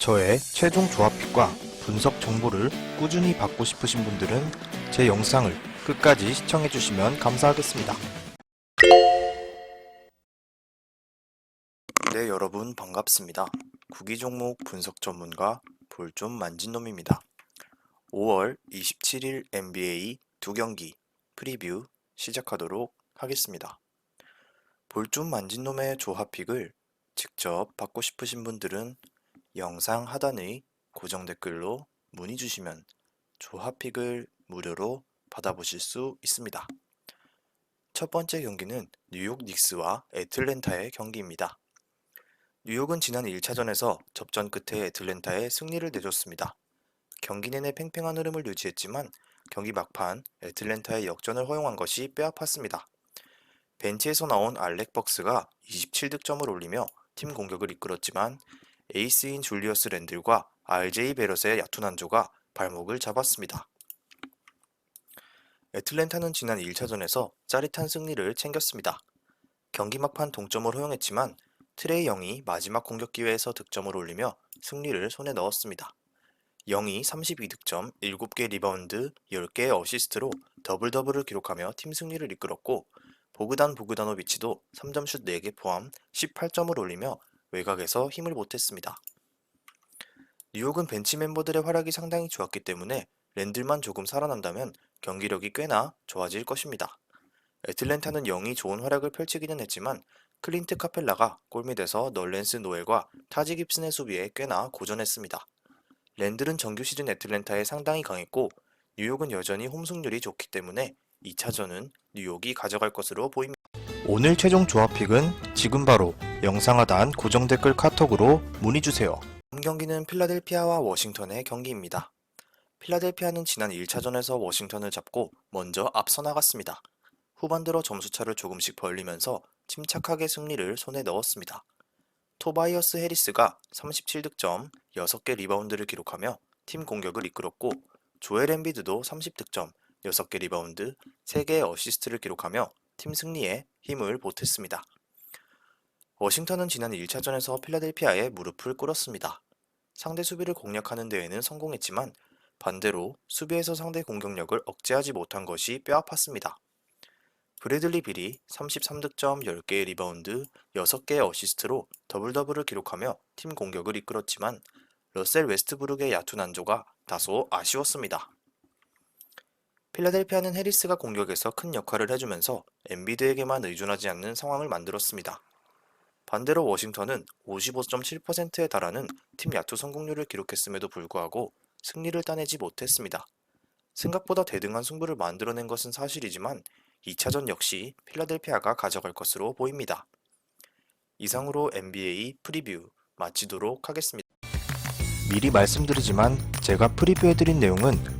저의 최종 조합픽과 분석 정보를 꾸준히 받고 싶으신 분들은 제 영상을 끝까지 시청해주시면 감사하겠습니다. 네, 여러분 반갑습니다. 구기 종목 분석 전문가 볼좀 만진놈입니다. 5월 27일 NBA 두 경기 프리뷰 시작하도록 하겠습니다. 볼좀 만진놈의 조합픽을 직접 받고 싶으신 분들은 영상 하단의 고정 댓글로 문의 주시면 조합픽을 무료로 받아보실 수 있습니다. 첫 번째 경기는 뉴욕 닉스와 애틀랜타의 경기입니다. 뉴욕은 지난 1차전에서 접전 끝에 애틀랜타에 승리를 내줬습니다. 경기 내내 팽팽한 흐름을 유지했지만 경기 막판 애틀랜타의 역전을 허용한 것이 뼈아팠습니다. 벤치에서 나온 알렉 벅스가 27득점을 올리며 팀 공격을 이끌었지만 에이스인 줄리어스 랜들과 RJ 얕은 한조가 발목을 잡았습니다. 애틀랜타는 지난 1차전에서 짜릿한 승리를 챙겼습니다. 경기 막판 동점을 허용했지만 트레이 영이 마지막 공격 기회에서 득점을 올리며 승리를 손에 넣었습니다. 영이 32득점, 7개 리바운드, 10개의 어시스트로 더블 더블을 기록하며 팀 승리를 이끌었고 보그단 보그다노비치도 3점슛 4개 포함 18점을 올리며 외곽에서 힘을 보탰습니다. 뉴욕은 벤치 멤버들의 활약이 상당히 좋았기 때문에 랜들만 조금 살아난다면 경기력이 꽤나 좋아질 것입니다. 애틀랜타는 영이 좋은 활약을 펼치기는 했지만 클린트 카펠라가 골밑에서 널렌스 노엘과 타지 깁슨의 수비에 꽤나 고전했습니다. 랜들은 정규 시즌 애틀랜타에 상당히 강했고 뉴욕은 여전히 홈승률이 좋기 때문에 2차전은 뉴욕이 가져갈 것으로 보입니다. 오늘 최종 조합픽은 지금 바로 영상 하단 고정 댓글 카톡으로 문의 주세요. 다음 경기는 필라델피아와 워싱턴의 경기입니다. 필라델피아는 지난 1차전에서 워싱턴을 잡고 먼저 앞서 나갔습니다. 후반 들어 점수차를 조금씩 벌리면서 침착하게 승리를 손에 넣었습니다. 토바이어스 해리스가 37득점, 6개 리바운드를 기록하며 팀 공격을 이끌었고 조엘 엠비드도 30득점, 6개 리바운드, 3개의 어시스트를 기록하며 팀 승리에 힘을 보탰습니다. 워싱턴은 지난 1차전에서 필라델피아에 무릎을 꿇었습니다. 상대 수비를 공략하는 데에는 성공했지만 반대로 수비에서 상대 공격력을 억제하지 못한 것이 뼈아팠습니다. 브래들리 빌이 33득점 10개의 리바운드 6개의 어시스트로 더블 더블을 기록하며 팀 공격을 이끌었지만 러셀 웨스트브룩의 얕은 한조가 다소 아쉬웠습니다. 필라델피아는 해리스가 공격에서 큰 역할을 해주면서 엔비드에게만 의존하지 않는 상황을 만들었습니다. 반대로 워싱턴은 55.7%에 달하는 팀 야투 성공률을 기록했음에도 불구하고 승리를 따내지 못했습니다. 생각보다 대등한 승부를 만들어낸 것은 사실이지만 2차전 역시 필라델피아가 가져갈 것으로 보입니다. 이상으로 NBA 프리뷰 마치도록 하겠습니다. 미리 말씀드리지만 제가 프리뷰해드린 내용은